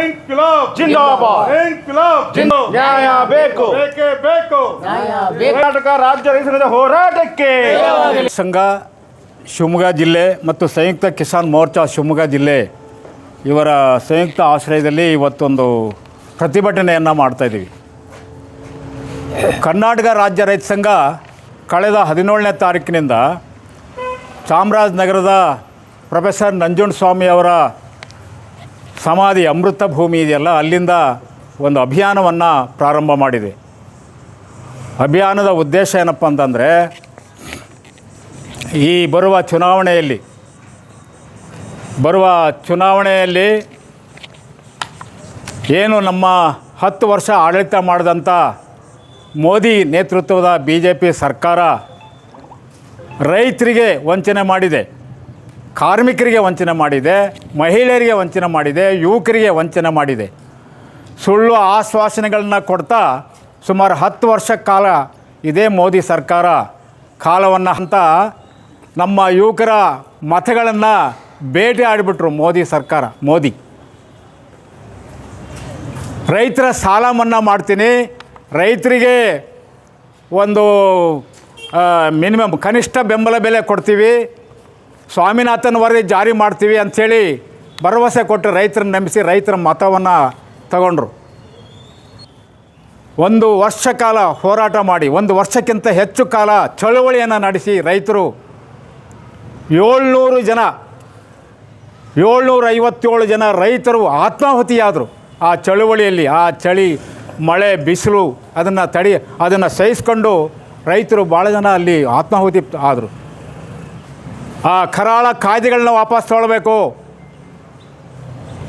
ಇನ್ಕ್ಲಾಬ್ ಜಿಂದಾಬಾದ್. ಇನ್ಕ್ಲಾಬ್ ನ್ಯಾಯ ಬೇಕು. ಬೇಕೇ? ಬೇಕು ಕರ್ನಾಟಕ ರಾಜ್ಯ ರೈತರ ಹೋರಾಟಕ್ಕೆ. ಸಂಘ ಶಿವಮೊಗ್ಗ ಜಿಲ್ಲೆ ಮತ್ತು ಸಂಯುಕ್ತ ಕಿಸಾನ್ ಮೋರ್ಚಾ ಶಿವಮೊಗ್ಗ ಜಿಲ್ಲೆ ಇವರ ಸಂಯುಕ್ತ ಆಶ್ರಯದಲ್ಲಿ ಇವತ್ತೊಂದು ಪ್ರತಿಭಟನೆಯನ್ನು ಮಾಡ್ತಾಯಿದ್ದೀವಿ ಕರ್ನಾಟಕ ರಾಜ್ಯ ರೈತ ಸಂಘ ಕಳೆದ ಹದಿನೇಳನೇ ತಾರೀಕಿನಿಂದ ಚಾಮರಾಜನಗರದ ಪ್ರೊಫೆಸರ್ ನಂಜುಂಡಸ್ವಾಮಿ ಅವರ ಸಮಾಧಿ ಅಮೃತ ಭೂಮಿ ಇದೆಯಲ್ಲ, ಅಲ್ಲಿಂದ ಒಂದು ಅಭಿಯಾನವನ್ನು ಪ್ರಾರಂಭ ಮಾಡಿದೆ. ಅಭಿಯಾನದ ಉದ್ದೇಶ ಏನಪ್ಪ ಅಂತಂದರೆ, ಈ ಬರುವ ಚುನಾವಣೆಯಲ್ಲಿ ಬರುವ ಚುನಾವಣೆಯಲ್ಲಿ ಏನು ನಮ್ಮ ಹತ್ತು ವರ್ಷ ಆಡಳಿತ ಮಾಡಿದಂಥ ಮೋದಿ ನೇತೃತ್ವದ ಬಿ ಜೆ ಪಿ ಸರ್ಕಾರ ರೈತರಿಗೆ ವಂಚನೆ ಮಾಡಿದೆ. ಕಾರ್ಮಿಕರಿಗೆ ವಂಚನೆ ಮಾಡಿದೆ, ಮಹಿಳೆಯರಿಗೆ ವಂಚನೆ ಮಾಡಿದೆ, ಯುವಕರಿಗೆ ವಂಚನೆ ಮಾಡಿದೆ. ಸುಳ್ಳು ಆಶ್ವಾಸನೆಗಳನ್ನ ಕೊಡ್ತಾ ಸುಮಾರು ಹತ್ತು ವರ್ಷ ಕಾಲ ಇದೇ ಮೋದಿ ಸರ್ಕಾರ ಕಾಲವನ್ನು ಅಂತ ನಮ್ಮ ಯುವಕರ ಮತಗಳನ್ನು ಬೇಟೆ ಆಡಿಬಿಟ್ರು ಮೋದಿ ಸರ್ಕಾರ, ಮೋದಿ. ರೈತರ ಸಾಲ ಮನ್ನಾ ಮಾಡ್ತೀನಿ, ರೈತರಿಗೆ ಒಂದು ಮಿನಿಮಮ್ ಕನಿಷ್ಠ ಬೆಂಬಲ ಬೆಲೆ ಕೊಡ್ತೀವಿ. ಸ್ವಾಮಿನಾಥನ್ ವರದಿ ಜಾರಿ ಮಾಡ್ತೀವಿ ಅಂಥೇಳಿ ಭರವಸೆ ಕೊಟ್ಟು ರೈತರನ್ನ ನಂಬಿಸಿ ರೈತರ ಮತವನ್ನು ತಗೊಂಡ್ರು. ಒಂದು ವರ್ಷ ಕಾಲ ಹೋರಾಟ ಮಾಡಿ, ಒಂದು ವರ್ಷಕ್ಕಿಂತ ಹೆಚ್ಚು ಕಾಲ ಚಳುವಳಿಯನ್ನು ನಡೆಸಿ ರೈತರು ಏಳ್ನೂರು ಜನ ಏಳ್ನೂರ ಐವತ್ತೇಳು ಜನ ರೈತರು ಆತ್ಮಾಹುತಿಯಾದರು. ಆ ಚಳುವಳಿಯಲ್ಲಿ, ಆ ಚಳಿ, ಮಳೆ, ಬಿಸಿಲು, ಅದನ್ನು ತಡಿ, ಅದನ್ನು ಸಹಿಸ್ಕೊಂಡು ರೈತರು ಭಾಳ ಜನ ಅಲ್ಲಿ ಆತ್ಮಾಹುತಿ ಆದರು. ಆ ಕರಾಳ ಕಾಯ್ದೆಗಳನ್ನ ವಾಪಸ್ ತೊಗೊಳ್ಬೇಕು.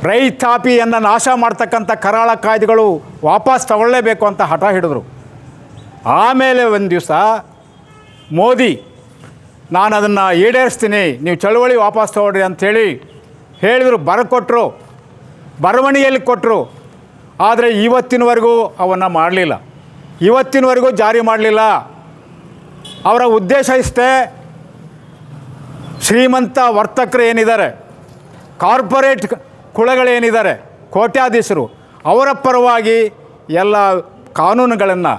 ರೈತಾಪಿಯನ್ನು ನಾಶ ಮಾಡ್ತಕ್ಕಂಥ ಕರಾಳ ಕಾಯ್ದೆಗಳು ವಾಪಸ್ ತಗೊಳ್ಳೇಬೇಕು ಅಂತ ಹಠ ಹಿಡಿದ್ರು. ಆಮೇಲೆ ಒಂದು ದಿವಸ ಮೋದಿ, ನಾನು ಅದನ್ನು ಈಡೇರಿಸ್ತೀನಿ, ನೀವು ಚಳುವಳಿ ವಾಪಸ್ ತಗೊಳ್ರಿ ಅಂಥೇಳಿ ಹೇಳಿದರು ಬರಕೊಟ್ಟರು ಬರವಣಿಗೆಯಲ್ಲಿ ಕೊಟ್ಟರು ಆದರೆ ಇವತ್ತಿನವರೆಗೂ ಅವನ್ನು ಮಾಡಲಿಲ್ಲ. ಇವತ್ತಿನವರೆಗೂ ಜಾರಿ ಮಾಡಲಿಲ್ಲ. ಅವರ ಉದ್ದೇಶ ಇಷ್ಟೇ ಶ್ರೀಮಂತ ವರ್ತಕರು ಏನಿದ್ದಾರೆ? ಕಾರ್ಪೊರೇಟ್ ಕುಳಗಳೇನಿದ್ದಾರೆ? ಕೋಟ್ಯಾಧೀಶರು. ಅವರ ಪರವಾಗಿ ಎಲ್ಲ ಕಾನೂನುಗಳನ್ನು,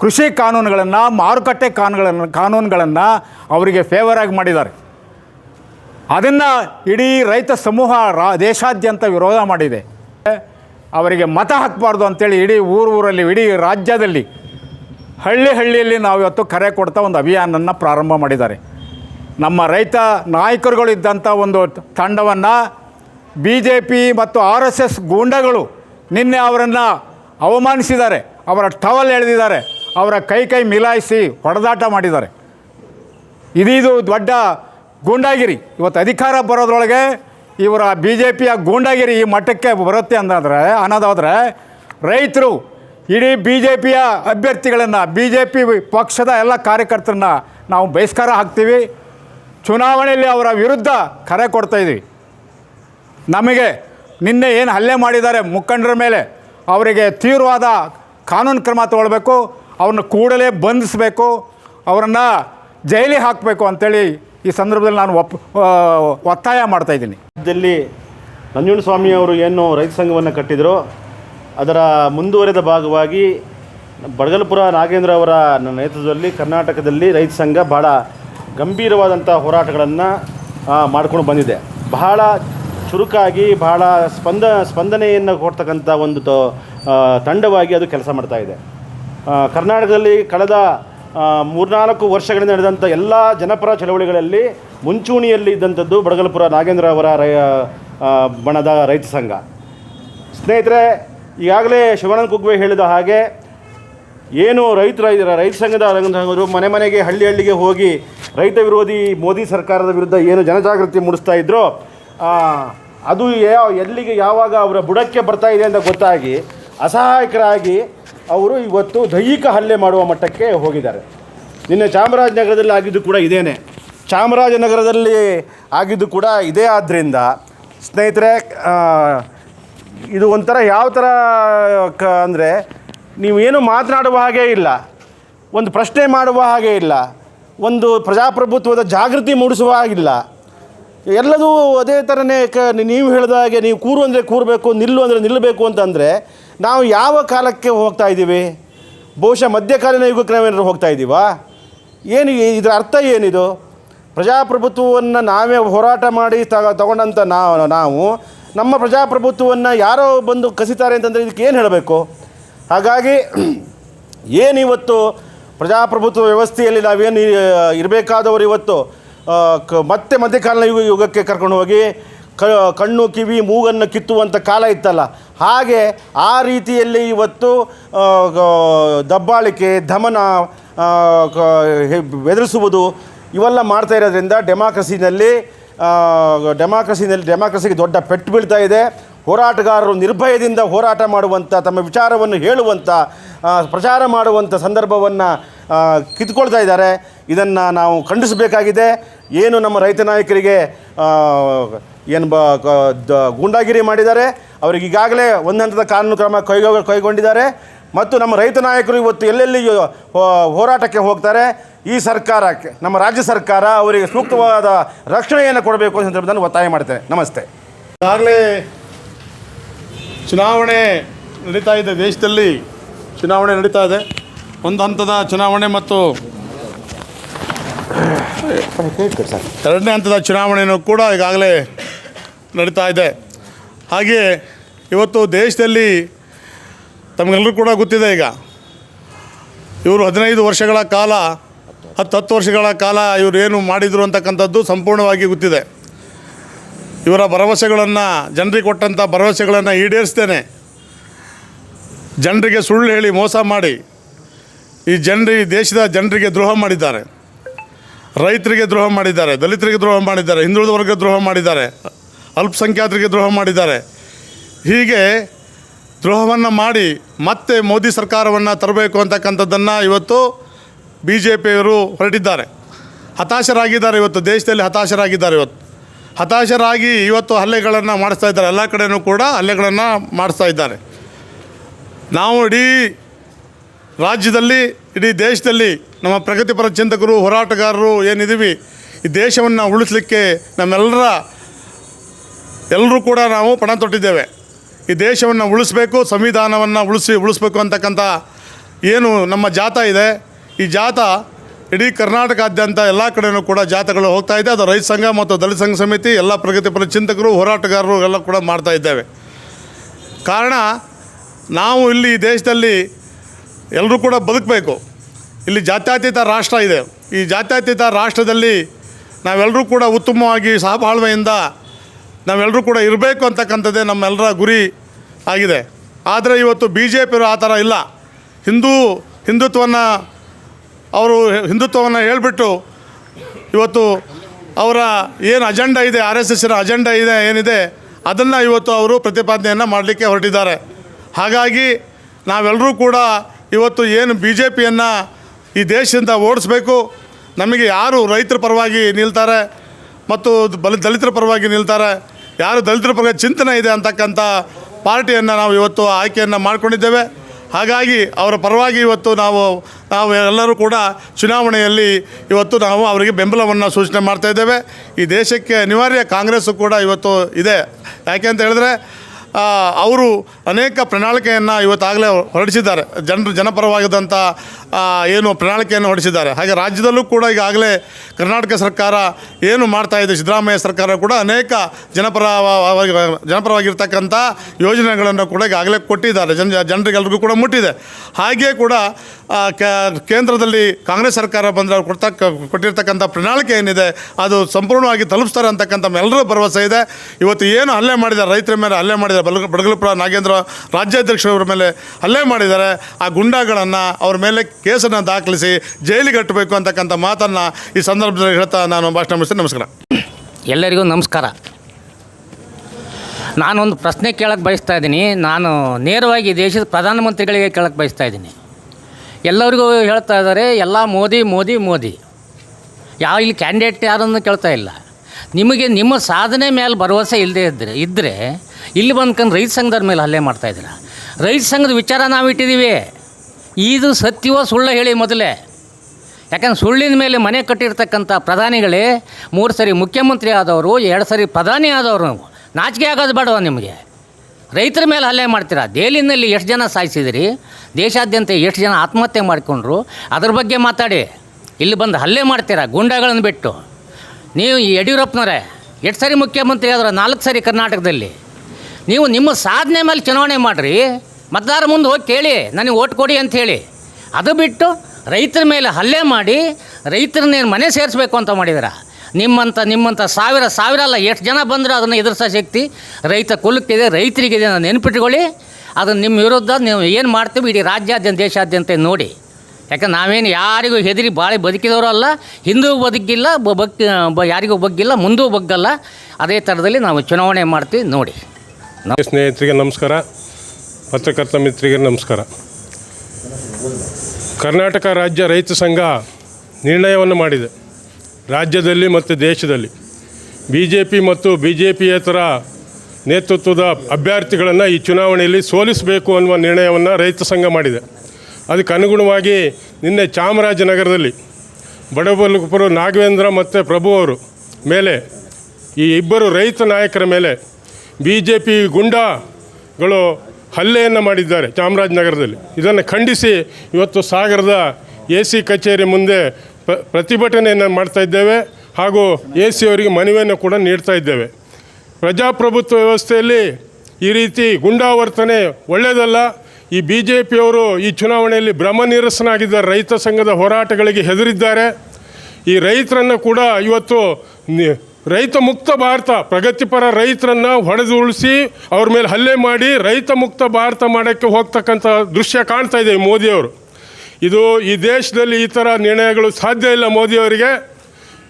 ಕೃಷಿ ಕಾನೂನುಗಳನ್ನು, ಮಾರುಕಟ್ಟೆ ಕಾನೂನುಗಳನ್ನು ಕಾನೂನುಗಳನ್ನು ಅವರಿಗೆ ಫೇವರಾಗಿ ಮಾಡಿದ್ದಾರೆ. ಅದನ್ನು ಇಡೀ ರೈತ ಸಮೂಹ ರಾ, ದೇಶಾದ್ಯಂತ ವಿರೋಧ ಮಾಡಿದೆ. ಅವರಿಗೆ ಮತ ಹಾಕಬಾರ್ದು ಅಂತೇಳಿ ಇಡೀ ಊರು ಊರಲ್ಲಿ, ಇಡೀ ರಾಜ್ಯದಲ್ಲಿ ಹಳ್ಳಿ ಹಳ್ಳಿಯಲ್ಲಿ ನಾವು ಇವತ್ತು ಕರೆ ಕೊಡ್ತಾ ಒಂದು ಅಭಿಯಾನನ್ನು ಪ್ರಾರಂಭ ಮಾಡಿದ್ದಾರೆ. ನಮ್ಮ ರೈತ ನಾಯಕರುಗಳಿದ್ದಂಥ ಒಂದು ತಂಡವನ್ನು ಬಿ ಜೆ ಪಿ ಮತ್ತು ಆರ್ ಎಸ್ ಎಸ್ ಗೂಂಡಗಳು ನಿನ್ನೆ ಅವರನ್ನು ಅವಮಾನಿಸಿದ್ದಾರೆ. ಅವರ ಟವಲ್ ಎಳೆದಿದ್ದಾರೆ. ಅವರ ಕೈ ಕೈ ಮಿಲಾಯಿಸಿ ಹೊಡೆದಾಟ ಮಾಡಿದ್ದಾರೆ. ಇದೀದು ದೊಡ್ಡ ಗೂಂಡಾಗಿರಿ. ಇವತ್ತು ಅಧಿಕಾರ ಬರೋದ್ರೊಳಗೆ ಇವರ ಬಿ ಜೆ ಪಿಯ ಗೂಂಡಾಗಿರಿ ಈ ಮಟ್ಟಕ್ಕೆ ಬರುತ್ತೆ ಅಂದಾದರೆ, ಅನ್ನೋದಾದರೆ ರೈತರು ಇಡೀ ಬಿ ಜೆ ಪಿಯ ಅಭ್ಯರ್ಥಿಗಳನ್ನು ಬಿ ಜೆ ಪಿ ಪಕ್ಷದ ಎಲ್ಲ ಕಾರ್ಯಕರ್ತರನ್ನ ನಾವು ಬಹಿಷ್ಕಾರ ಹಾಕ್ತೀವಿ. ಚುನಾವಣೆಯಲ್ಲಿ ಅವರ ವಿರುದ್ಧ ಕರೆ ಕೊಡ್ತಾ ಕೊಡ್ತಾಯಿದ್ವಿ ನಮಗೆ ನಿನ್ನೆ ಏನು ಹಲ್ಲೆ ಮಾಡಿದ್ದಾರೆ ಮುಖಂಡರ ಮೇಲೆ ಅವರಿಗೆ ತೀವ್ರವಾದ ಕಾನೂನು ಕ್ರಮ ತಗೊಳ್ಬೇಕು, ಅವ್ರನ್ನ ಕೂಡಲೇ ಬಂಧಿಸಬೇಕು, ಅವರನ್ನು ಜೈಲಿಗೆ ಹಾಕಬೇಕು ಅಂತೇಳಿ ಈ ಸಂದರ್ಭದಲ್ಲಿ ನಾನು ಒಪ್ ಒತ್ತಾಯ ಮಾಡ್ತಾಯಿದ್ದೀನಿ ರಾಜ್ಯದಲ್ಲಿ ನಂಜುಂಡಸ್ವಾಮಿ ಅವರು ಏನು ರೈತ ಸಂಘವನ್ನು ಕಟ್ಟಿದ್ರು, ಅದರ ಮುಂದುವರೆದ ಭಾಗವಾಗಿ ಬಡಗಲ್ಪುರ ನಾಗೇಂದ್ರ ಅವರ ನೇತೃತ್ವದಲ್ಲಿ ಕರ್ನಾಟಕದಲ್ಲಿ ರೈತ ಸಂಘ ಭಾಳ ಗಂಭೀರವಾದಂಥ ಹೋರಾಟಗಳನ್ನು ಮಾಡ್ಕೊಂಡು ಬಂದಿದೆ. ಬಹಳ ಚುರುಕಾಗಿ, ಬಹಳ ಸ್ಪಂದ, ಸ್ಪಂದನೆಯನ್ನು ಕೊಡ್ತಕ್ಕಂಥ ಒಂದು ತಂಡವಾಗಿ ಅದು ಕೆಲಸ ಮಾಡ್ತಾ ಇದೆ. ಕರ್ನಾಟಕದಲ್ಲಿ ಕಳೆದ ಮೂರ್ನಾಲ್ಕು ವರ್ಷಗಳಿಂದ ನಡೆದಂಥ ಎಲ್ಲ ಜನಪರ ಚಳವಳಿಗಳಲ್ಲಿ ಮುಂಚೂಣಿಯಲ್ಲಿ ಇದ್ದಂಥದ್ದು ಬಡಗಲಪುರ ನಾಗೇಂದ್ರ ಅವರ ರೈ ಬಣದ ರೈತ ಸಂಘ. ಸ್ನೇಹಿತರೆ, ಈಗಾಗಲೇ ಶಿವಾನಂದ ಕುಗ್ವೆ ಹೇಳಿದ ಹಾಗೆ, ಏನು ರೈತರ ರೈತ ಸಂಘದ ಮನೆ ಮನೆಗೆ ಹಳ್ಳಿ ಹಳ್ಳಿಗೆ ಹೋಗಿ ರೈತ ವಿರೋಧಿ ಮೋದಿ ಸರ್ಕಾರದ ವಿರುದ್ಧ ಏನು ಜನಜಾಗೃತಿ ಮೂಡಿಸ್ತಾ ಇದ್ರೋ ಅದು ಯಾವ ಎಲ್ಲಿಗೆ ಯಾವಾಗ ಅವರ ಬುಡಕ್ಕೆ ಬರ್ತಾ ಇದೆ ಅಂತ ಗೊತ್ತಾಗಿ ಅಸಹಾಯಕರಾಗಿ ಅವರು ಇವತ್ತು ದೈಹಿಕ ಹಲ್ಲೆ ಮಾಡುವ ಮಟ್ಟಕ್ಕೆ ಹೋಗಿದ್ದಾರೆ. ನಿನ್ನೆ ಚಾಮರಾಜನಗರದಲ್ಲಿ ಆಗಿದ್ದು ಕೂಡ ಇದೇನೆ. ಚಾಮರಾಜನಗರದಲ್ಲಿ ಆಗಿದ್ದು ಕೂಡ ಇದೇ ಆದ್ದರಿಂದ ಸ್ನೇಹಿತರೆ ಇದು ಒಂಥರ ಯಾವ ಥರ, ಕ, ಅಂದರೆ ನೀವೇನು ಮಾತನಾಡುವ ಹಾಗೇ ಇಲ್ಲ. ಒಂದು ಪ್ರಶ್ನೆ ಮಾಡುವ ಹಾಗೆ ಇಲ್ಲ. ಒಂದು ಪ್ರಜಾಪ್ರಭುತ್ವದ ಜಾಗೃತಿ ಮೂಡಿಸುವ ಹಾಗಿಲ್ಲ ಎಲ್ಲದೂ ಅದೇ ಥರನೇ ಕ, ನೀವು ಹೇಳಿದ ಹಾಗೆ ನೀವು ಕೂರು ಅಂದರೆ ಕೂರಬೇಕು, ನಿಲ್ಲು ಅಂದರೆ ನಿಲ್ಲಬೇಕು ಅಂತಂದರೆ ನಾವು ಯಾವ ಕಾಲಕ್ಕೆ ಹೋಗ್ತಾ ಇದ್ದೀವಿ? ಬಹುಶಃ ಮಧ್ಯಕಾಲೀನ ಯುಗಕ್ಕೆ ನಾವೇನಾದ್ರು ಹೋಗ್ತಾ ಇದ್ದೀವಾ? ಏನು ಇದರ ಅರ್ಥ ಏನಿದು? ಪ್ರಜಾಪ್ರಭುತ್ವವನ್ನು ನಾವೇ ಹೋರಾಟ ಮಾಡಿ ತಗ ತಗೊಂಡಂಥ ನಾವು ನಾವು ನಮ್ಮ ಪ್ರಜಾಪ್ರಭುತ್ವವನ್ನು ಯಾರೋ ಬಂದು ಕಸಿತಾರೆ ಅಂತಂದರೆ ಇದಕ್ಕೆ ಏನು ಹೇಳಬೇಕು? ಹಾಗಾಗಿ, ಏನಿವತ್ತು ಪ್ರಜಾಪ್ರಭುತ್ವ ವ್ಯವಸ್ಥೆಯಲ್ಲಿ ನಾವೇನು ಇರಬೇಕಾದವರು ಇವತ್ತು ಕ, ಮತ್ತೆ ಮಧ್ಯಕಾಲೀನ ಯುಗ, ಯುಗಕ್ಕೆ ಕರ್ಕೊಂಡು ಹೋಗಿ, ಕ, ಕಣ್ಣು, ಕಿವಿ, ಮೂಗನ್ನು ಕಿತ್ತುವಂಥ ಕಾಲ ಇತ್ತಲ್ಲ. ಹಾಗೆ ಆ ರೀತಿಯಲ್ಲಿ ಇವತ್ತು ದಬ್ಬಾಳಿಕೆ, ದಮನ ಬೆದರಿಸುವುದು ಇವೆಲ್ಲ ಮಾಡ್ತಾ ಇರೋದ್ರಿಂದ ಡೆಮಾಕ್ರಸಿನಲ್ಲಿ ಡೆಮಾಕ್ರಸಿನಲ್ಲಿ, ಡೆಮಾಕ್ರಸಿಗೆ ದೊಡ್ಡ ಪೆಟ್ಟು ಬೀಳ್ತಾ ಇದೆ. ಹೋರಾಟಗಾರರು ನಿರ್ಭಯದಿಂದ ಹೋರಾಟ ಮಾಡುವಂಥ ತಮ್ಮ ವಿಚಾರವನ್ನು ಹೇಳುವಂಥ ಪ್ರಚಾರ ಮಾಡುವಂಥ ಸಂದರ್ಭವನ್ನು ಕಿತ್ಕೊಳ್ತಾ ಇದ್ದಾರೆ. ಇದನ್ನು ನಾವು ಖಂಡಿಸಬೇಕಾಗಿದೆ. ಏನು ನಮ್ಮ ರೈತ ನಾಯಕರಿಗೆ ಏನು ಬ ಗೂಂಡಾಗಿರಿ ಮಾಡಿದ್ದಾರೆ. ಅವರಿಗೆ ಈಗಾಗಲೇ ಒಂದು ಹಂತದ ಕಾನೂನು ಕ್ರಮ ಕೈಗೊ, ಕೈಗೊಂಡಿದ್ದಾರೆ. ಮತ್ತು ನಮ್ಮ ರೈತ ನಾಯಕರು ಇವತ್ತು ಎಲ್ಲೆಲ್ಲಿ ಹೋರಾಟಕ್ಕೆ ಹೋಗ್ತಾರೆ, ಈ ಸರ್ಕಾರಕ್ಕೆ, ನಮ್ಮ ರಾಜ್ಯ ಸರ್ಕಾರ ಅವರಿಗೆ ಸೂಕ್ತವಾದ ರಕ್ಷಣೆಯನ್ನು ಕೊಡಬೇಕು ಅಂತ ಸಂದರ್ಭದಲ್ಲಿ ಒತ್ತಾಯ ಮಾಡ್ತೇನೆ. ನಮಸ್ತೆ. ಈಗಾಗಲೇ ಚುನಾವಣೆ ನಡೀತಾ ಇದೆ ದೇಶದಲ್ಲಿ. ಚುನಾವಣೆ ನಡೀತಾ ಇದೆ. ಒಂದು ಹಂತದ ಚುನಾವಣೆ ಮತ್ತು ಎರಡನೇ ಹಂತದ ಚುನಾವಣೆಯೂ ಕೂಡ ಈಗಾಗಲೇ ನಡೀತಾ ಇದೆ. ಹಾಗೆ ಇವತ್ತು ದೇಶದಲ್ಲಿ ತಮಗೆಲ್ಲರೂ ಕೂಡ ಗೊತ್ತಿದೆ ಈಗ. ಇವರು ಹದಿನೈದು ವರ್ಷಗಳ ಕಾಲ, ಹತ್ತು ಹತ್ತು ವರ್ಷಗಳ ಕಾಲ ಇವರು ಏನು ಮಾಡಿದರು ಅಂತಕ್ಕಂಥದ್ದು ಸಂಪೂರ್ಣವಾಗಿ ಗೊತ್ತಿದೆ. ಇವರ ಭರವಸೆಗಳನ್ನು, ಜನರಿಗೆ ಕೊಟ್ಟಂಥ ಭರವಸೆಗಳನ್ನು ಈಡೇರಿಸ್ತೇನೆ. ಜನರಿಗೆ ಸುಳ್ಳು ಹೇಳಿ ಮೋಸ ಮಾಡಿ ಈ ಜನರಿ ದೇಶದ ಜನರಿಗೆ ದ್ರೋಹ ಮಾಡಿದ್ದಾರೆ. ರೈತರಿಗೆ ದ್ರೋಹ ಮಾಡಿದ್ದಾರೆ, ದಲಿತರಿಗೆ ದ್ರೋಹ ಮಾಡಿದ್ದಾರೆ, ಹಿಂದುಳಿದ ವರ್ಗ ದ್ರೋಹ ಮಾಡಿದ್ದಾರೆ, ಅಲ್ಪಸಂಖ್ಯಾತರಿಗೆ ದ್ರೋಹ ಮಾಡಿದ್ದಾರೆ. ಹೀಗೆ ದ್ರೋಹವನ್ನು ಮಾಡಿ ಮತ್ತೆ ಮೋದಿ ಸರ್ಕಾರವನ್ನು ತರಬೇಕು ಅಂತಕ್ಕಂಥದ್ದನ್ನು ಇವತ್ತು ಬಿ ಜೆ ಪಿಯವರು ಹೊರಟಿದ್ದಾರೆ. ಹತಾಶರಾಗಿದ್ದಾರೆ ಇವತ್ತು, ದೇಶದಲ್ಲಿ ಹತಾಶರಾಗಿದ್ದಾರೆ ಇವತ್ತು. ಹತಾಶರಾಗಿ ಇವತ್ತು ಹಲ್ಲೆಗಳನ್ನು ಮಾಡಿಸ್ತಾ ಇದ್ದಾರೆ. ಎಲ್ಲ ಕಡೆಯೂ ಕೂಡ ಹಲ್ಲೆಗಳನ್ನು ಮಾಡಿಸ್ತಾ ಇದ್ದಾರೆ. ನಾವು ಇಡೀ ರಾಜ್ಯದಲ್ಲಿ, ಇಡೀ ದೇಶದಲ್ಲಿ ನಮ್ಮ ಪ್ರಗತಿಪರ ಚಿಂತಕರು, ಹೋರಾಟಗಾರರು ಏನಿದ್ದೀವಿ, ಈ ದೇಶವನ್ನು ಉಳಿಸಲಿಕ್ಕೆ ನಮ್ಮೆಲ್ಲರ, ಎಲ್ಲರೂ ಕೂಡ ನಾವು ಪಣ ತೊಟ್ಟಿದ್ದೇವೆ. ಈ ದೇಶವನ್ನು ಉಳಿಸ್ಬೇಕು, ಸಂವಿಧಾನವನ್ನು ಉಳಿಸಿ, ಉಳಿಸ್ಬೇಕು ಅಂತಕ್ಕಂಥ ಏನು ನಮ್ಮ ಜಾತ ಇದೆ. ಈ ಜಾತ ಇಡೀ ಕರ್ನಾಟಕಾದ್ಯಂತ ಎಲ್ಲ ಕಡೆಯೂ ಕೂಡ ಜಾತಗಳು ಹೋಗ್ತಾ ಇದೆ. ಅದು ರೈತ ಸಂಘ ಮತ್ತು ದಲಿತ ಸಂಘ ಸಮಿತಿ, ಎಲ್ಲ ಪ್ರಗತಿಪರ ಚಿಂತಕರು, ಹೋರಾಟಗಾರರು ಎಲ್ಲ ಕೂಡ ಮಾಡ್ತಾ ಇದ್ದೇವೆ. ಕಾರಣ, ನಾವು ಇಲ್ಲಿ ದೇಶದಲ್ಲಿ ಎಲ್ಲರೂ ಕೂಡ ಬದುಕಬೇಕು. ಇಲ್ಲಿ ಜಾತ್ಯತೀತ ರಾಷ್ಟ್ರ ಇದೆ. ಈ ಜಾತ್ಯತೀತ ರಾಷ್ಟ್ರದಲ್ಲಿ ನಾವೆಲ್ಲರೂ ಕೂಡ ಉತ್ತಮವಾಗಿ ಸಹಬಾಳ್ವೆಯಿಂದ ನಾವೆಲ್ಲರೂ ಕೂಡ ಇರಬೇಕು ಅಂತಕ್ಕಂಥದ್ದೇ ನಮ್ಮೆಲ್ಲರ ಗುರಿ ಆಗಿದೆ. ಆದರೆ ಇವತ್ತು ಬಿ ಜೆ ಪಿಯವರು ಆ ಥರ ಇಲ್ಲ. ಹಿಂದೂ ಹಿಂದುತ್ವವನ್ನು ಅವರು ಹಿಂದುತ್ವವನ್ನು ಹೇಳಿಬಿಟ್ಟು ಇವತ್ತು ಅವರ ಏನು ಅಜೆಂಡಾ ಇದೆ, ಆರ್ ಎಸ್ ಎಸ್ಸಿನ ಅಜೆಂಡಾ ಇದೆ, ಏನಿದೆ, ಅದನ್ನು ಇವತ್ತು ಅವರು ಪ್ರತಿಪಾದನೆಯನ್ನು ಮಾಡಲಿಕ್ಕೆ ಹೊರಟಿದ್ದಾರೆ. ಹಾಗಾಗಿ ನಾವೆಲ್ಲರೂ ಕೂಡ ಇವತ್ತು ಏನು ಬಿ ಜೆ ಪಿಯನ್ನು ಈ ದೇಶದಿಂದ ಓಡಿಸ್ಬೇಕು? ನಮಗೆ ಯಾರು ರೈತರ ಪರವಾಗಿ ನಿಲ್ತಾರೆ? ಮತ್ತು ಬಲ ದಲಿತರ ಪರವಾಗಿ ನಿಲ್ತಾರೆ? ಯಾರು ದಲಿತರ ಪರವಾಗಿ ಚಿಂತನೆ ಇದೆ ಅಂತಕ್ಕಂಥ ಪಾರ್ಟಿಯನ್ನು ನಾವು ಇವತ್ತು ಆಯ್ಕೆಯನ್ನು ಮಾಡಿಕೊಂಡಿದ್ದೇವೆ. ಹಾಗಾಗಿ ಅವರ ಪರವಾಗಿ ಇವತ್ತು ನಾವು ನಾವು ಎಲ್ಲರೂ ಕೂಡ ಚುನಾವಣೆಯಲ್ಲಿ ಇವತ್ತು ನಾವು ಅವರಿಗೆ ಬೆಂಬಲವನ್ನು ಸೂಚನೆ ಮಾಡ್ತಾ ಇದ್ದೇವೆ. ಈ ದೇಶಕ್ಕೆ ಅನಿವಾರ್ಯ ಕಾಂಗ್ರೆಸ್ಸು ಕೂಡ ಇವತ್ತು ಇದೆ. ಯಾಕೆ ಅಂತ ಹೇಳಿದ್ರೆ ಅವರು ಅನೇಕ ಪ್ರಣಾಳಿಕೆಯನ್ನು ಇವತ್ತಾಗಲೇ ಹೊರಡಿಸಿದ್ದಾರೆ. ಜನರು ಜನಪರವಾಗಿದ್ದಂಥ ಏನು ಪ್ರಣಾಳಿಕೆಯನ್ನು ಹೊರಡಿಸಿದ್ದಾರೆ. ಹಾಗೆ ರಾಜ್ಯದಲ್ಲೂ ಕೂಡ ಈಗಾಗಲೇ ಕರ್ನಾಟಕ ಸರ್ಕಾರ ಏನು ಮಾಡ್ತಾ ಇದೆ, ಸಿದ್ದರಾಮಯ್ಯ ಸರ್ಕಾರ ಕೂಡ ಅನೇಕ ಜನಪರ, ಜನಪರವಾಗಿರ್ತಕ್ಕಂಥ ಯೋಜನೆಗಳನ್ನು ಕೂಡ ಈಗಾಗಲೇ ಕೊಟ್ಟಿದ್ದಾರೆ. ಜನ, ಜನರಿಗೆಲ್ರಿಗೂ ಕೂಡ ಮುಟ್ಟಿದೆ. ಹಾಗೆ ಕೂಡ ಕೇಂದ್ರದಲ್ಲಿ ಕಾಂಗ್ರೆಸ್ ಸರ್ಕಾರ ಬಂದರೆ ಕೊಡ್ತಕ್ಕ, ಕೊಟ್ಟಿರ್ತಕ್ಕಂಥ ಪ್ರಣಾಳಿಕೆ ಏನಿದೆ, ಅದು ಸಂಪೂರ್ಣವಾಗಿ ತಲುಪಿಸ್ತಾರೆ ಅಂತಕ್ಕಂಥ ಎಲ್ಲರೂ ಭರವಸೆ ಇದೆ. ಇವತ್ತು ಏನು ಹಲ್ಲೆ ಮಾಡಿದ್ದಾರೆ, ರೈತರ ಮೇಲೆ ಹಲ್ಲೆ ಮಾಡಿದ್ದಾರೆ ಬಲಗ ಬಡಗಲಪುರ ನಾಗೇಂದ್ರ ರಾಜ್ಯಾಧ್ಯಕ್ಷರವರ ಮೇಲೆ ಹಲ್ಲೆ ಮಾಡಿದ್ದಾರೆ. ಆ ಗುಂಡಾಗಳನ್ನು ಅವ್ರ ಮೇಲೆ ಕೇಸನ್ನು ದಾಖಲಿಸಿ ಜೈಲಿಗೆ ಕಟ್ಟಬೇಕು ಅಂತಕ್ಕಂಥ ಮಾತನ್ನು ಈ ಸಂದರ್ಭದಲ್ಲಿ ಹೇಳ್ತಾ ನಾನು ಭಾಷಣ ಮಾಡಿಸ್ತೇನೆ. ನಮಸ್ಕಾರ. ಎಲ್ಲರಿಗೂ ನಮಸ್ಕಾರ. ನಾನೊಂದು ಪ್ರಶ್ನೆ ಕೇಳಕ್ಕೆ ಬಯಸ್ತಾ ಇದ್ದೀನಿ. ನಾನು ನೇರವಾಗಿ ದೇಶದ ಪ್ರಧಾನಮಂತ್ರಿಗಳಿಗೆ ಕೇಳಕ್ಕೆ ಬಯಸ್ತಾ ಇದ್ದೀನಿ. ಎಲ್ಲರಿಗೂ ಹೇಳ್ತಾ ಇದ್ದಾರೆ, ಎಲ್ಲ ಮೋದಿ ಮೋದಿ ಮೋದಿ. ಯಾವ ಇಲ್ಲಿ ಕ್ಯಾಂಡಿಡೇಟ್ ಯಾರನ್ನು ಕೇಳ್ತಾ ಇಲ್ಲ. ನಿಮಗೆ ನಿಮ್ಮ ಸಾಧನೆ ಮೇಲೆ ಭರವಸೆ ಇಲ್ಲದೆ ಇದ್ದರೆ ಇದ್ದರೆ ಇಲ್ಲಿ ಬಂದ್ಕೊಂಡು ರೈತ ಸಂಘದವ್ರ ಮೇಲೆ ಹಲ್ಲೆ ಮಾಡ್ತಾ ಇದ್ದೀರ? ರೈತ ಸಂಘದ ವಿಚಾರ ನಾವು ಇಟ್ಟಿದ್ದೀವಿ ಇದು ಸತ್ಯವೋ ಸುಳ್ಳು ಹೇಳಿ ಮೊದಲೇ. ಯಾಕಂದ್ರೆ ಸುಳ್ಳಿನ ಮೇಲೆ ಮನೆ ಕಟ್ಟಿರ್ತಕ್ಕಂಥ ಪ್ರಧಾನಿಗಳೇ ಮೂರು ಸರಿ ಮುಖ್ಯಮಂತ್ರಿ ಆದವರು, ಎರಡು ಸರಿ ಪ್ರಧಾನಿ ಆದವರು ನಾಚಿಕೆ ಆಗೋದು ಬೇಡವ ನಿಮಗೆ? ರೈತರ ಮೇಲೆ ಹಲ್ಲೆ ಮಾಡ್ತೀರಾ? ದೆಹಲಿನಲ್ಲಿ ಎಷ್ಟು ಜನ ಸಾಯಿಸಿದಿರಿ? ದೇಶಾದ್ಯಂತ ಎಷ್ಟು ಜನ ಆತ್ಮಹತ್ಯೆ ಮಾಡಿಕೊಂಡ್ರು? ಅದ್ರ ಬಗ್ಗೆ ಮಾತಾಡಿ. ಇಲ್ಲಿ ಬಂದು ಹಲ್ಲೆ ಮಾಡ್ತೀರಾ? ಗುಂಡಗಳನ್ನು ಬಿಟ್ಟು. ನೀವು ಯಡಿಯೂರಪ್ಪನವರೇ, ಎಷ್ಟು ಸರಿ ಮುಖ್ಯಮಂತ್ರಿ ಆದ್ರೆ ನಾಲ್ಕು ಸರಿ ಕರ್ನಾಟಕದಲ್ಲಿ. ನೀವು ನಿಮ್ಮ ಸಾಧನೆ ಮೇಲೆ ಚುನಾವಣೆ ಮಾಡಿರಿ ಮತದಾರ ಮುಂದೆ ಹೋಗಿ ಕೇಳಿ, ನನಗೆ ಓಟ್ ಕೊಡಿ ಅಂತ ಹೇಳಿ. ಅದು ಬಿಟ್ಟು ರೈತರ ಮೇಲೆ ಹಲ್ಲೆ ಮಾಡಿ ರೈತರನ್ನೇನು ಮನೆ ಸೇರಿಸ್ಬೇಕು ಅಂತ ಮಾಡಿದ್ರೆ ನಿಮ್ಮಂಥ ನಿಮ್ಮಂಥ ಸಾವಿರ ಸಾವಿರ ಅಲ್ಲ, ಎಷ್ಟು ಜನ ಬಂದರೂ ಅದನ್ನು ಎದುರಿಸೋ ಶಕ್ತಿ ರೈತ ಕುಲಕ್ಕಿದೆ, ರೈತರಿಗಿದೆ ನಾನು ನೆನ್ಪಿಟ್ಕೊಳ್ಳಿ. ಅದನ್ನು ನಿಮ್ಮ ವಿರುದ್ಧ ನೀವು ಏನು ಮಾಡ್ತೀವಿ? ಇಡೀ ರಾಜ್ಯಾದ್ಯಂತ, ದೇಶಾದ್ಯಂತ ನೋಡಿ. ಯಾಕಂದ್ರೆ ನಾವೇನು ಯಾರಿಗೂ ಹೆದರಿ ಬಾಳೆ ಬದುಕಿದವರು ಅಲ್ಲ, ಹಿಂದೂ ಬದುಕಿಲ್ಲ, ಬ- ಬಕ್ ಬ- ಯಾರಿಗೂ ಬಗ್ಗಿಲ್ಲ, ಮುಂದೂ ಬಗ್ಗಲ್ಲ. ಅದೇ ಥರದಲ್ಲಿ ನಾವು ಚುನಾವಣೆ ಮಾಡ್ತೀವಿ ನೋಡಿ. ಸ್ನೇಹಿತರಿಗೆ ನಮಸ್ಕಾರ, ಪತ್ರಕರ್ತ ಮಿತ್ರರಿಗೆ ನಮಸ್ಕಾರ. ಕರ್ನಾಟಕ ರಾಜ್ಯ ರೈತ ಸಂಘ ನಿರ್ಣಯವನ್ನು ಮಾಡಿದೆ. ರಾಜ್ಯದಲ್ಲಿ ಮತ್ತು ದೇಶದಲ್ಲಿ ಬಿ ಜೆ ಪಿ ಮತ್ತು ಬಿ ಜೆ ಪಿಯೇತರ ನೇತೃತ್ವದ ಅಭ್ಯರ್ಥಿಗಳನ್ನು ಈ ಚುನಾವಣೆಯಲ್ಲಿ ಸೋಲಿಸಬೇಕು ಅನ್ನುವ ನಿರ್ಣಯವನ್ನು ರೈತ ಸಂಘ ಮಾಡಿದೆ. ಅದಕ್ಕೆ ಅನುಗುಣವಾಗಿ ನಿನ್ನೆ ಚಾಮರಾಜನಗರದಲ್ಲಿ ಬಡಬಲಪುರ ನಾಗವೇಂದ್ರ ಮತ್ತು ಪ್ರಭು ಅವರು ಮೇಲೆ ಈ ಇಬ್ಬರು ರೈತ ನಾಯಕರ ಮೇಲೆ ಬಿ ಜೆ ಪಿ ಗುಂಡಾಗಳು ಹಲ್ಲೆಯನ್ನು ಮಾಡಿದ್ದಾರೆ ಚಾಮರಾಜನಗರದಲ್ಲಿ. ಇದನ್ನು ಖಂಡಿಸಿ ಇವತ್ತು ಸಾಗರದ ಎ ಸಿ ಕಚೇರಿ ಮುಂದೆ ಪ್ರ, ಪ್ರತಿಭಟನೆಯನ್ನು ಮಾಡ್ತಾ ಇದ್ದೇವೆ ಹಾಗೂ ಎ ಸಿ ಅವರಿಗೆ ಮನವಿಯನ್ನು ಕೂಡ ನೀಡ್ತಾ ಇದ್ದೇವೆ. ಪ್ರಜಾಪ್ರಭುತ್ವ ವ್ಯವಸ್ಥೆಯಲ್ಲಿ ಈ ರೀತಿ ಗುಂಡಾವರ್ತನೆ ಒಳ್ಳೆಯದಲ್ಲ. ಈ ಬಿ ಜೆ ಪಿಯವರು ಈ ಚುನಾವಣೆಯಲ್ಲಿ ಭ್ರಮನಿರಸನಾಗಿದ್ದಾರೆ ರೈತ ಸಂಘದ ಹೋರಾಟಗಳಿಗೆ ಹೆದರಿದ್ದಾರೆ. ಈ ರೈತರನ್ನು ಕೂಡ ಇವತ್ತು ರೈತ ಮುಕ್ತ ಭಾರತ, ಪ್ರಗತಿಪರ ರೈತರನ್ನ ಹೊಡೆದು ಉಳಿಸಿ ಅವ್ರ ಮೇಲೆ ಹಲ್ಲೆ ಮಾಡಿ ರೈತ ಮುಕ್ತ ಭಾರತ ಮಾಡೋಕ್ಕೆ ಹೋಗ್ತಕ್ಕಂಥ ದೃಶ್ಯ ಕಾಣ್ತಾ ಇದೆ ಮೋದಿಯವರು. ಇದು ಈ ದೇಶದಲ್ಲಿ ಈ ಥರ ನಿರ್ಣಯಗಳು ಸಾಧ್ಯ ಇಲ್ಲ ಮೋದಿಯವರಿಗೆ.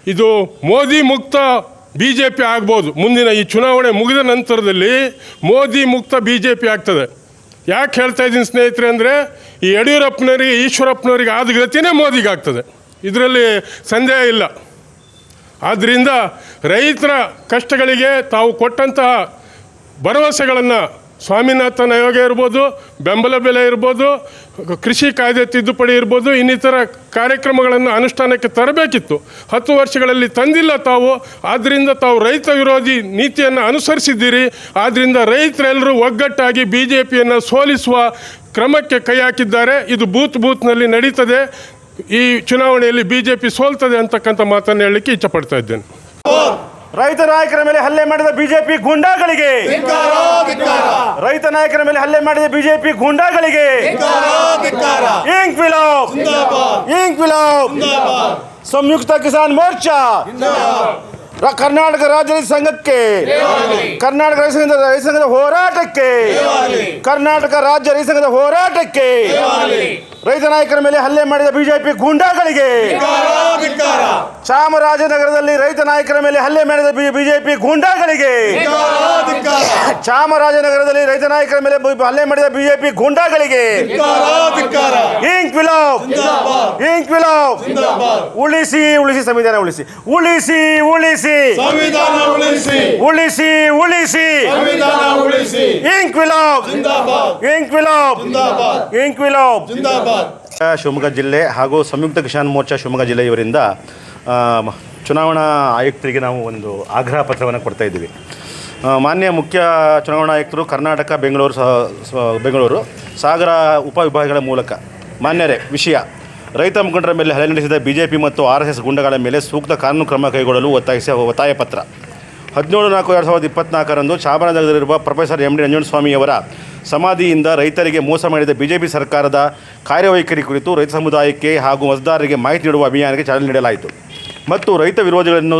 ಇದು ಮೋದಿ ಮುಕ್ತ ಬಿ ಜೆ ಪಿ ಆಗ್ಬೋದು. ಮುಂದಿನ ಈ ಚುನಾವಣೆ ಮುಗಿದ ನಂತರದಲ್ಲಿ ಮೋದಿ ಮುಕ್ತ ಬಿ ಜೆ ಪಿ ಆಗ್ತದೆ. ಯಾಕೆ ಹೇಳ್ತಾ ಇದ್ದೀನಿ ಸ್ನೇಹಿತರೆ ಅಂದರೆ, ಈ ಯಡಿಯೂರಪ್ಪನವರಿಗೆ, ಈಶ್ವರಪ್ಪನವರಿಗೆ ಆದ ಗತಿನೇ ಮೋದಿಗೆ ಆಗ್ತದೆ. ಇದರಲ್ಲಿ ಸಂದೇಹ ಇಲ್ಲ. ಆದ್ದರಿಂದ ರೈತರ ಕಷ್ಟಗಳಿಗೆ ತಾವು ಕೊಟ್ಟಂತಹ ಭರವಸೆಗಳನ್ನು ಸ್ವಾಮಿನಾಥನ್ ಆಯೋಗ ಇರ್ಬೋದು, ಬೆಂಬಲ ಬೆಲೆ ಇರ್ಬೋದು, ಕೃಷಿ ಕಾಯ್ದೆ ತಿದ್ದುಪಡಿ ಇರ್ಬೋದು, ಇನ್ನಿತರ ಕಾರ್ಯಕ್ರಮಗಳನ್ನು ಅನುಷ್ಠಾನಕ್ಕೆ ತರಬೇಕಿತ್ತು. ಹತ್ತು ವರ್ಷಗಳಲ್ಲಿ ತಂದಿಲ್ಲ ತಾವು. ಆದ್ದರಿಂದ ತಾವು ರೈತ ವಿರೋಧಿ ನೀತಿಯನ್ನು ಅನುಸರಿಸಿದ್ದೀರಿ. ಆದ್ದರಿಂದ ರೈತರೆಲ್ಲರೂ ಒಗ್ಗಟ್ಟಾಗಿ ಬಿ ಜೆ ಪಿಯನ್ನು ಸೋಲಿಸುವ ಕ್ರಮಕ್ಕೆ ಕೈ ಹಾಕಿದ್ದಾರೆ. ಇದು ಬೂತ್ ಬೂತ್ನಲ್ಲಿ ನಡೀತದೆ. ಈ ಚುನಾವಣೆಯಲ್ಲಿ ಬಿಜೆಪಿ ಜೆ ಪಿ ಸೋಲ್ತದೆ ಅಂತಕ್ಕಂಥ ಮಾತನ್ನು ಹೇಳಲಿಕ್ಕೆ ಇಚ್ಛಪಡ್ತಾ ಇದ್ದೇನೆ. ರೈತ ನಾಯಕರ ಮೇಲೆ ಹಲ್ಲೆ ಮಾಡಿದ ಬಿಜೆಪಿ ಗೂಂಡಾಗಳಿಗೆ. ರೈತ ನಾಯಕರ ಮೇಲೆ ಹಲ್ಲೆ ಮಾಡಿದ ಬಿಜೆಪಿ ಗೂಂಡಾಗಳಿಗೆ. ಇಂಕ್ ವಿಲೋಪ್ ಇಂಕ್ ವಿಲೋಪ್ ಸಂಯುಕ್ತ ಕಿಸಾನ್ ಮೋರ್ಚಾ. ಕರ್ನಾಟಕ ರಾಜ್ಯ ರೈತ ಸಂಘಕ್ಕೆ ಕರ್ನಾಟಕ ರೈತ ಸಂಘದ ರೈತ ಸಂಘದ ಹೋರಾಟಕ್ಕೆ. ಕರ್ನಾಟಕ ರಾಜ್ಯ ರೈತ ಸಂಘದ ಹೋರಾಟಕ್ಕೆ. ರೈತ ನಾಯಕರ ಮೇಲೆ ಹಲ್ಲೆ ಮಾಡಿದ ಬಿಜೆಪಿ ಗೂಂಡಾಗಳಿಗೆ. ಚಾಮರಾಜನಗರದಲ್ಲಿ ರೈತ ನಾಯಕರ ಮೇಲೆ ಹಲ್ಲೆ ಮಾಡಿದ ಬಿಜೆಪಿ ಗೂಂಡಾಗಳಿಗೆ. ಚಾಮರಾಜನಗರದಲ್ಲಿ ರೈತ ನಾಯಕರ ಮೇಲೆ ಹಲ್ಲೆ ಮಾಡಿದ ಬಿಜೆಪಿ ಗೂಂಡಾಗಳಿಗೆ. ಉಳಿಸಿ ಉಳಿಸಿ ಸಂವಿಧಾನ ಉಳಿಸಿ. ಉಳಿಸಿ ಉಳಿಸಿ. ಸಂವಿಧಾನ ಉಳಿಸಿ. ಉಳಿಸಿ ಶಿವಮೊಗ್ಗ ಜಿಲ್ಲೆ ಹಾಗೂ ಸಂಯುಕ್ತ ಕಿಸಾನ್ ಮೋರ್ಚಾ ಶಿವಮೊಗ್ಗ ಜಿಲ್ಲೆಯವರಿಂದ ಚುನಾವಣಾ ಆಯುಕ್ತರಿಗೆ ನಾವು ಒಂದು ಆಗ್ರಹ ಪತ್ರವನ್ನು ಕೊಡ್ತಾ ಇದ್ದೀವಿ. ಮಾನ್ಯ ಮುಖ್ಯ ಚುನಾವಣಾ ಆಯುಕ್ತರು ಕರ್ನಾಟಕ, ಬೆಂಗಳೂರು ಬೆಂಗಳೂರು, ಸಾಗರ ಉಪವಿಭಾಗಗಳ ಮೂಲಕ ಮಾನ್ಯರೇ, ವಿಷಯ. ರೈತ ಮುಖಂಡರ ಮೇಲೆ ಹಲೆ ನಡೆಸಿದ ಬಿಜೆಪಿ ಮತ್ತು ಆರ್ ಎಸ್ ಗುಂಡಗಳ ಮೇಲೆ ಸೂಕ್ತ ಕಾನೂನು ಕ್ರಮ ಕೈಗೊಳ್ಳಲು ಒತ್ತಾಯಿಸಿ ಒತ್ತಾಯ ಪತ್ರ ಹದಿನೇಳು ನಾಲ್ಕು ಎರಡು ಸಾವಿರದ ಇಪ್ಪತ್ನಾಲ್ಕರಂದು ಚಾಮರಾಜನಗರದಲ್ಲಿರುವ ಪ್ರೊಫೆಸರ್ ಎಂ ಡಿ ನಂಜುಂಡಸ್ವಾಮಿಯವರ ಸಮಾಧಿಯಿಂದ ರೈತರಿಗೆ ಮೋಸ ಮಾಡಿದ ಬಿಜೆಪಿ ಸರ್ಕಾರದ ಕಾರ್ಯವೈಖರಿ ಕುರಿತು ರೈತ ಸಮುದಾಯಕ್ಕೆ ಹಾಗೂ ಮತದಾರರಿಗೆ ಮಾಹಿತಿ ನೀಡುವ ಅಭಿಯಾನಕ್ಕೆ ಚಾಲನೆ ನೀಡಲಾಯಿತು. ಮತ್ತು ರೈತ ವಿರೋಧಿಗಳನ್ನು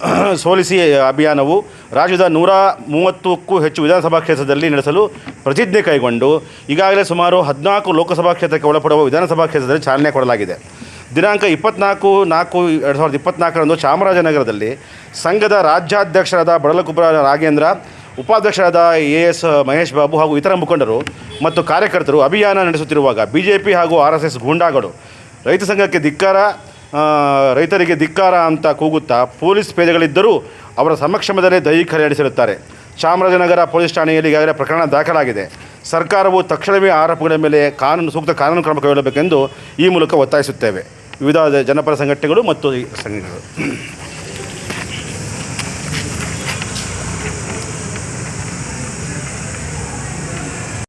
ಸೋಲಿಸಿ ಅಭಿಯಾನವು ರಾಜ್ಯದ ನೂರ ಮೂವತ್ತಕ್ಕೂ ಹೆಚ್ಚು ವಿಧಾನಸಭಾ ಕ್ಷೇತ್ರದಲ್ಲಿ ನಡೆಸಲು ಪ್ರತಿಜ್ಞೆ ಕೈಗೊಂಡು ಈಗಾಗಲೇ ಸುಮಾರು ಹದಿನಾಲ್ಕು ಲೋಕಸಭಾ ಕ್ಷೇತ್ರಕ್ಕೆ ಒಳಪಡುವ ವಿಧಾನಸಭಾ ಕ್ಷೇತ್ರದಲ್ಲಿ ಚಾಲನೆ ಕೊಡಲಾಗಿದೆ. ದಿನಾಂಕ ಇಪ್ಪತ್ನಾಲ್ಕು, ನಾಲ್ಕು, ಎರಡು ಸಾವಿರದ ಇಪ್ಪತ್ನಾಲ್ಕರಂದು ಚಾಮರಾಜನಗರದಲ್ಲಿ ಸಂಘದ ರಾಜ್ಯಾಧ್ಯಕ್ಷರಾದ ಬಡಲಕುಬ್ರ ರಾಘೇಂದ್ರ ಉಪಾಧ್ಯಕ್ಷರಾದ ಎ ಎಸ್ ಮಹೇಶ್ ಬಾಬು ಹಾಗೂ ಇತರ ಮುಖಂಡರು ಮತ್ತು ಕಾರ್ಯಕರ್ತರು ಅಭಿಯಾನ ನಡೆಸುತ್ತಿರುವಾಗ ಬಿ ಹಾಗೂ ಆರ್ ಎಸ್ ಎಸ್ ಗೂಂಡಾಗಳು ರೈತ ಸಂಘಕ್ಕೆ ಧಿಕ್ಕಾರ ರೈತರಿಗೆ ಧಿಕ್ಕಾರ ಅಂತ ಕೂಗುತ್ತಾ ಪೊಲೀಸ್ ಪೇದೆಗಳಿದ್ದರೂ ಅವರ ಸಮಕ್ಷಮದಲ್ಲೇ ದೈಹಿಕ ನಡೆಸಿರುತ್ತಾರೆ. ಚಾಮರಾಜನಗರ ಪೊಲೀಸ್ ಠಾಣೆಯಲ್ಲಿ ಈಗಾಗಲೇ ಪ್ರಕರಣ ದಾಖಲಾಗಿದೆ. ಸರ್ಕಾರವು ತಕ್ಷಣವೇ ಆರೋಪಗಳ ಮೇಲೆ ಕಾನೂನು, ಸೂಕ್ತ ಕಾನೂನು ಕ್ರಮ ಕೈಗೊಳ್ಳಬೇಕೆಂದು ಈ ಮೂಲಕ ಒತ್ತಾಯಿಸುತ್ತೇವೆ. ವಿವಿಧ ಜನಪರ ಸಂಘಟನೆಗಳು ಮತ್ತು ಸಂಘಗಳು.